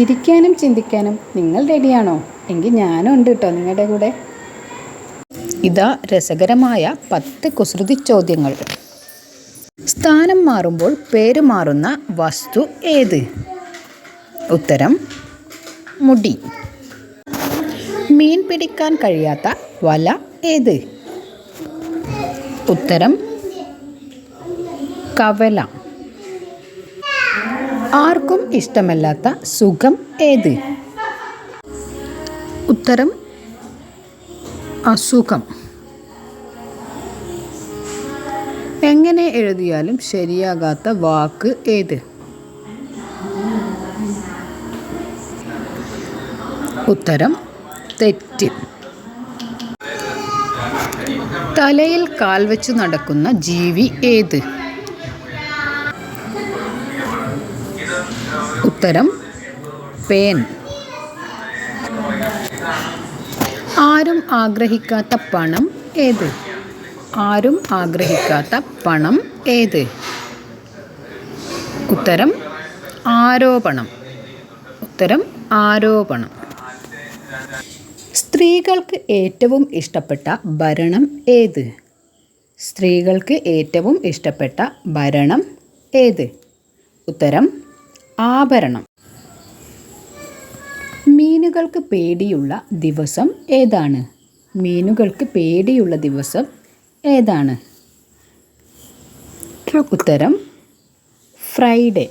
ചിരിക്കാനും ചിന്തിക്കാനും നിങ്ങൾ റെഡിയാണോ? എങ്കിൽ ഞാനും ഉണ്ട് കേട്ടോ നിങ്ങളുടെ കൂടെ. ഇതാ രസകരമായ പത്ത് കുസൃതി ചോദ്യങ്ങൾ. സ്ഥാനം മാറുമ്പോൾ പേര് മാറുന്ന വസ്തു ഏത്? ഉത്തരം മുടി. മീൻ പിടിക്കാൻ കഴിയാത്ത വല ഏത്? ഉത്തരം കവല. ആർക്കും ഇഷ്ടമല്ലാത്ത സുഖം ഏത്? ഉത്തരം അസുഖം. എങ്ങനെ എഴുതിയാലും ശരിയാകാത്ത വാക്ക് ഏത്? ഉത്തരം തെറ്റ്. തലയിൽ കാൽ വെച്ച് നടക്കുന്ന ജീവി ഏത്? ഉത്തരം പേൻ. ആരും ആഗ്രഹിക്കാത്ത പണം ഏത്? ആരും ആഗ്രഹിക്കാത്ത പണം ഏത്? ഉത്തരം ആരോപണം. ഉത്തരം ആരോപണം. സ്ത്രീകൾക്ക് ഏറ്റവും ഇഷ്ടപ്പെട്ട ഭരണം ഏത്? സ്ത്രീകൾക്ക് ഏറ്റവും ഇഷ്ടപ്പെട്ട ഭരണം ഏത്? ഉത്തരം ആഭരണം. മീനുകൾക്ക് പേടിയുള്ള ദിവസം ഏതാണ്? മീനുകൾക്ക് പേടിയുള്ള ദിവസം ഏതാണ്? ഉത്തരം ഫ്രൈഡേ.